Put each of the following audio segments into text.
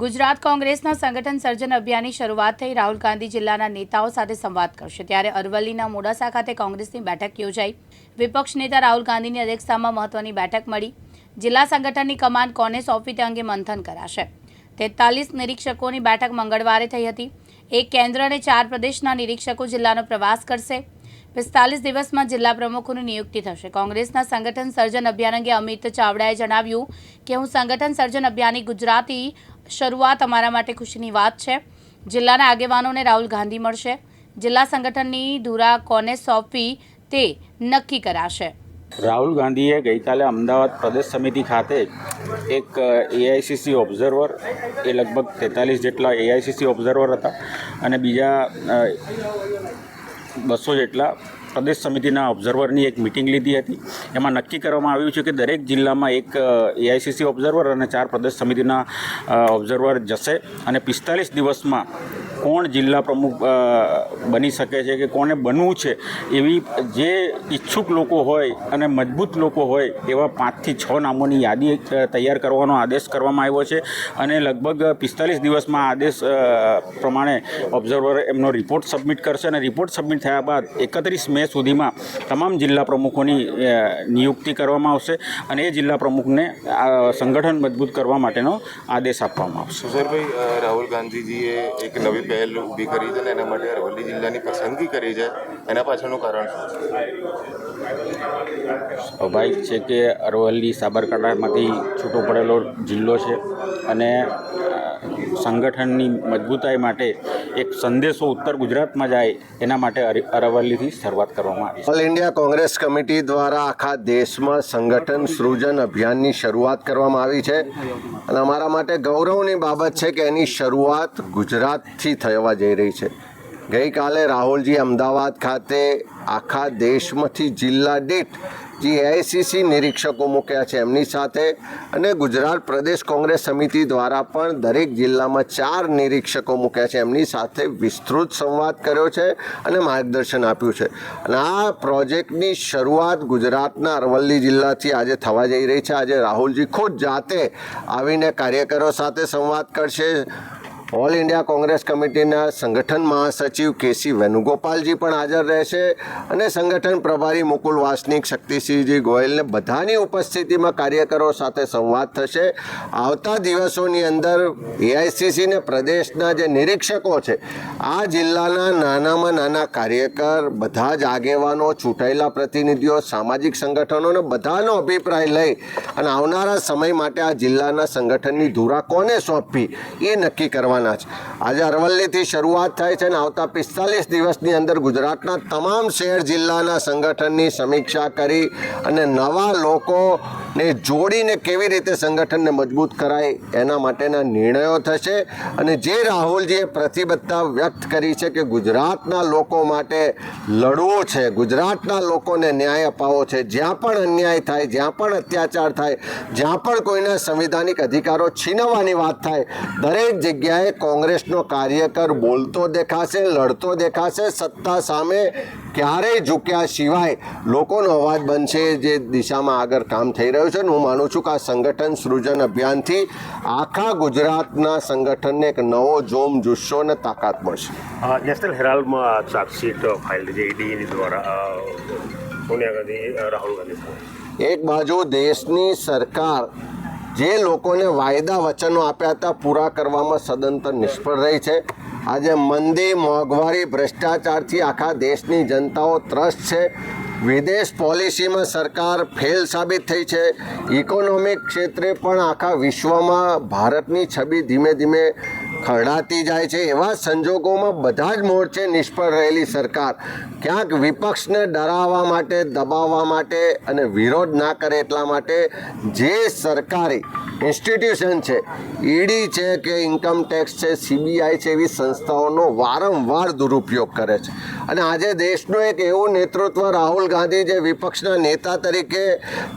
ગુજરાત કોંગ્રેસના સંગઠન સર્જન અભિયાનની શરૂઆત થઈ રાહુલ ગાંધી જિલ્લાના નેતાઓ સાથે સંવાદ કરશે. ત્યારે અરવલ્લીના મોડાસા ખાતે કોંગ્રેસની બેઠક યોજાઈ. વિપક્ષ નેતા રાહુલ ગાંધીની અધ્યક્ષતામાં મહત્વની બેઠક મળી. જિલ્લા સંગઠનની કમાન કોને સોંપી તે અંગે મંથન કરાશે. તેતાલીસ નિરીક્ષકોની બેઠક મંગળવારે થઈ હતી. એક કેન્દ્ર અને ચાર પ્રદેશના નિરીક્ષકો જિલ્લાનો પ્રવાસ કરશે. પિસ્તાલીસ દિવસમાં જિલ્લા પ્રમુખોની નિયુક્તિ થશે. કોંગ્રેસના સંગઠન સર્જન અભિયાન અંગે અમિત ચાવડાએ જણાવ્યું કે, હું સંગઠન સર્જન અભિયાનની ગુજરાતી શરૂઆત અમારા માટે ખુશીની વાત છે. જિલ્લાના આગેવાનોને રાહુલ ગાંધી મળશે. જિલ્લા સંગઠનની ધુરા કોને સોંપવી તે નક્કી કરાશે. રાહુલ ગાંધીએ ગઈકાલે અમદાવાદ પ્રદેશ સમિતિ ખાતે એક એઆઈસીસી ઓબ્ઝર્વર, એ લગભગ તેતાલીસ જેટલા એઆઈસીસી ઓબ્ઝર્વર હતા અને બીજા બસો જેટલા પ્રદેશ સમિતિના ઓબ્ઝર્વરની એક મિટિંગ લીધી હતી. એમાં નક્કી કરવામાં આવ્યું છે કે દરેક જિલ્લામાં એક એઆઈસીસી ઓબ્ઝર્વર અને ચાર પ્રદેશ સમિતિના ઓબ્ઝર્વર જશે. અને પિસ્તાલીસ દિવસમાં કોણ જિલ્લા પ્રમુખ બની શકે છે કે કોને બનવું છે, એવી જે ઈચ્છુક લોકો હોય અને મજબૂત લોકો હોય, એવા પાંચથી છ નામોની યાદી તૈયાર કરવાનો આદેશ કરવામાં આવ્યો છે. અને લગભગ પિસ્તાલીસ દિવસમાં આદેશ પ્રમાણે ઓબ્ઝર્વર એમનો રિપોર્ટ સબમિટ કરશે અને રિપોર્ટ સબમિટ થયા બાદ એકત્રીસ મે સુધીમાં તમામ જિલ્લા પ્રમુખોની નિયુક્તિ કરવામાં આવશે અને એ જિલ્લા પ્રમુખને સંગઠન મજબૂત કરવા માટેનો આદેશ આપવામાં આવશે. સુશેરભાઈ રાહુલ ગાંધીજીએ એક નવી પહેલ ઊભી કરી છે ને એના માટે અરવલ્લી જિલ્લાની પસંદગી કરી છે. એના પાછળનું કારણ શું? સ્વાભાવિક છે કે અરવલ્લી સાબરકાંઠામાંથી છૂટો પડેલો જિલ્લો છે અને સંગઠનની મજબૂતાઈ માટે એક સંદેશો ઉત્તર ગુજરાતમાં જાય એના માટે અર- અરવલ્લીથી શરૂઆત કરવામાં આવી ઓલ ઇન્ડિયા કોંગ્રેસ કમિટી દ્વારા આખા દેશમાં સંગઠન સૃજન અભિયાનની શરૂઆત કરવામાં આવી છે. અને અમારા માટે ગૌરવની બાબત છે કે એની શરૂઆત ગુજરાતથી થવા જઈ રહી છે. ગઈકાલે રાહુલજી અમદાવાદ ખાતે આખા દેશમાંથી જિલ્લા દીઠ જે એઆઈસીસી નિરીક્ષકો મૂક્યા છે એમની સાથે. અને ગુજરાત પ્રદેશ કોંગ્રેસ સમિતિ દ્વારા પણ દરેક જિલ્લામાં ચાર નિરીક્ષકો મૂક્યા છે એમની સાથે વિસ્તૃત સંવાદ કર્યો છે અને માર્ગદર્શન આપ્યું છે. અને આ પ્રોજેક્ટની શરૂઆત ગુજરાતના અરવલ્લી જિલ્લાથી આજે થવા જઈ રહી છે. આજે રાહુલજી ખુદ જાતે આવીને કાર્યકરો સાથે સંવાદ કરશે. ઓલ ઇન્ડિયા કોંગ્રેસ કમિટીના સંગઠન મહાસચિવ કેસી વેણુગોપાલજી પણ હાજર રહેશે અને સંગઠન પ્રભારી મુકુલ વાસનિક, શક્તિસિંહજી ગોયલને બધાની ઉપસ્થિતિમાં કાર્યકરો સાથે સંવાદ થશે. આવતા દિવસોની અંદર એઆઈસીસીને પ્રદેશના જે નિરીક્ષકો છે, આ જિલ્લાના નાનામાં નાના કાર્યકર, બધા જ આગેવાનો, ચૂંટાયેલા પ્રતિનિધિઓ, સામાજિક સંગઠનોને બધાનો અભિપ્રાય લઈ અને આવનારા સમય માટે આ જિલ્લાના સંગઠનની ધુરા કોને સોંપવી એ નક્કી કરવાના છે. આજે અરવલ્લીથી શરૂઆત થાય છે અને આવતા પિસ્તાલીસ દિવસની અંદર ગુજરાતના તમામ શહેર જિલ્લાના સંગઠનની સમીક્ષા કરી અને નવા લોકોને જોડીને કેવી રીતે સંગઠનને મજબૂત કરાય એના માટેના નિર્ણયો થશે અને જે રાહુલજીએ પ્રતિબદ્ધતા વ્યક્ત કરી છે કે ગુજરાતના લોકો માટે લડવું છે, ગુજરાતના લોકોને ન્યાય અપાવવો છે, જ્યાં પણ અન્યાય થાય, જ્યાં પણ અત્યાચાર થાય, જ્યાં પણ કોઈના સંવિધાનિક અધિકારો છીનવવાની વાત થાય, દરેક જગ્યાએ કોંગ્રેસનો કાર્યકર બોલતો દેખાશે લડતો દેખાશે સત્તા સામે ક્યારેય ઝૂક્યા સિવાય લોકોનો અવાજ બનશે જે દિશામાં આગળ કામ થઈ રહ્યું છે. હું માનું છું કે આ સંગઠન સૃજન અભિયાનથી આખા ગુજરાતના સંગઠનને એક નવો જોમ જુસ્સો અને તાકાત મળશે. નેશનલ હેરાલ્ડમાં ચાર્જશીટ ફાઇલ છે ઈડીની દ્વારા. સોનિયા ગાંધી રાહુલ ગાંધી. એક બાજુ દેશની સરકાર જે લોકોને વાયદા વચનો આપ્યા હતા, પૂરા કરવામાં સદંતર નિષ્ફળ રહી છે. આજે મંદી મોંઘવારી ભ્રષ્ટાચારથી આખા દેશની જનતાઓ ત્રસ્ત છે. વિદેશ પોલિસીમાં સરકાર ફેલ સાબિત થઈ છે. ઇકોનોમિક ક્ષેત્રે પણ આખા વિશ્વમાં ભારતની છબી ધીમે ધીમે ખરડાતી જાય છે એવા સંજોગોમાં બધા જ મોરચે નિષ્ફળ રહેલી સરકાર. ક્યાંક વિપક્ષને ડરાવવા માટે, દબાવવા માટે અને વિરોધ ના કરે એટલા માટે જે સરકારી ઇન્સ્ટિટ્યુશન છે, ઈડી છે કે ઇન્કમ ટેક્સ છે સીબીઆઈ છે એવી સંસ્થાઓનો વારંવાર દુરુપયોગ કરે છે. અને આજે દેશનું એક એવું નેતૃત્વ રાહુલ ગાંધી જે વિપક્ષના નેતા તરીકે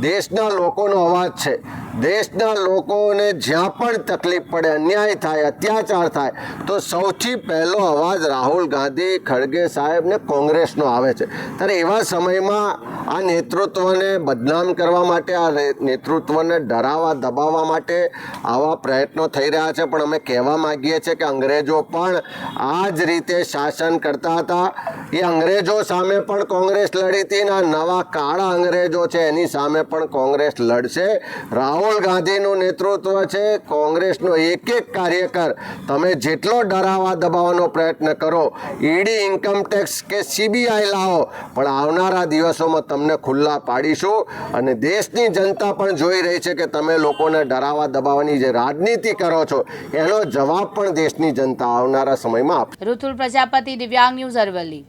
દેશના લોકોનો અવાજ છે. દેશના લોકોને જ્યાં પણ તકલીફ પડે, અન્યાય થાય, અત્યાચાર થાય. તો સૌથી પહેલો અવાજ રાહુલ ગાંધી ખડગે સાહેબને કોંગ્રેસનો આવે છે. ત્યારે એવા સમયમાં આ નેતૃત્વને બદનામ કરવા માટે, આ નેતૃત્વને ડરાવવા, દબાવવા માટે આવા પ્રયત્નો થઈ રહ્યા છે. પણ અમે કહેવા માંગીએ છીએ કે અંગ્રેજો પણ આ જ રીતે શાસન કરતા હતા. એ અંગ્રેજો સામે પણ કોંગ્રેસ લડી હતી અને નવા કાળા અંગ્રેજો છે, એની સામે પણ કોંગ્રેસ લડશે. રાહુલ ગાંધીનું નેતૃત્વ છે, કોંગ્રેસનો એક એક કાર્યકર તમે જેટલો ડરાવવા દબાવવાનો પ્રયત્ન કરો, ઈડી ઇન્કમટેક્સ કે સીબીઆઈ લાવો, પણ આવનારા દિવસોમાં તમને ખુલ્લા પાડીશું. અને દેશની જનતા પણ જોઈ રહી છે કે તમે લોકોને ડરાવવા દબાવવાની જે રાજનીતિ કરો છો, એનો જવાબ પણ દેશની જનતા આવનારા સમયમાં આપશે. ઋતુલ પ્રજાપતિ, દિવ્યાંગ ન્યૂઝ અરવલ્લી.